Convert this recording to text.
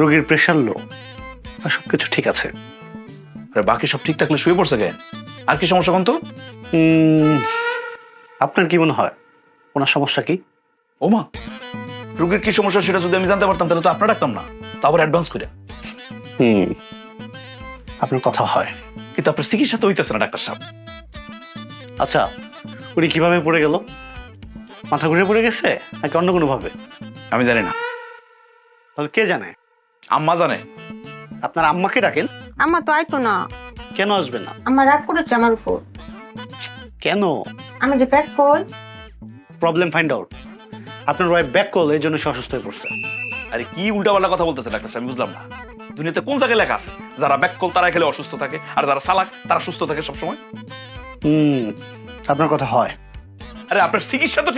রোগীর pressure low আর সব কিছু ঠিক আছে। আরে বাকি সব ঠিক থাকলে শুয়ে পড়ছে কেন আর কি সমস্যা কোন তো আপনার কি মনে হয়? ওনার সমস্যা কি? ওমা রোগীর কি সমস্যা সেটা যদি আমি জানতে পারতাম তাহলে তো আপনার রাখতাম না। তারপর অ্যাডভান্স করে হুম আপনার কথা হয়। কিন্তু আপনার চিকিৎসা তো হইতেছে না ডাক্তার সাহেব। আচ্ছা উনি কীভাবে পড়ে গেল? মাথা ঘুরে পড়ে গেছে নাকি অন্য কোনোভাবে? আমি জানি না। তাহলে কে জানে? আম্মা জানে। আপনার আম্মাকে ডাকেন। আমার তো আইতো না। কেন আসবে না? আমার রাগ করেছে আমার উপর। কেন? আমি যে back call. Problem find out আপনার ওয়াইফ ব্যাক কল এই জন্য সে অসুস্থ হয়ে পড়ছে। আরে কি উল্টাপাল্টা কথা বলতেছে ডাক্তার সাহেব আমি বুঝলাম না। দুনিয়াতে কোন জায়গায় লেখা আছে? যারা ব্যাককল তারা খেলে অসুস্থ থাকে আর যারা সালাক তারা সুস্থ থাকে সবসময়? হুম আপনার কথা হয়। আরে আপনার চিকিৎসা তো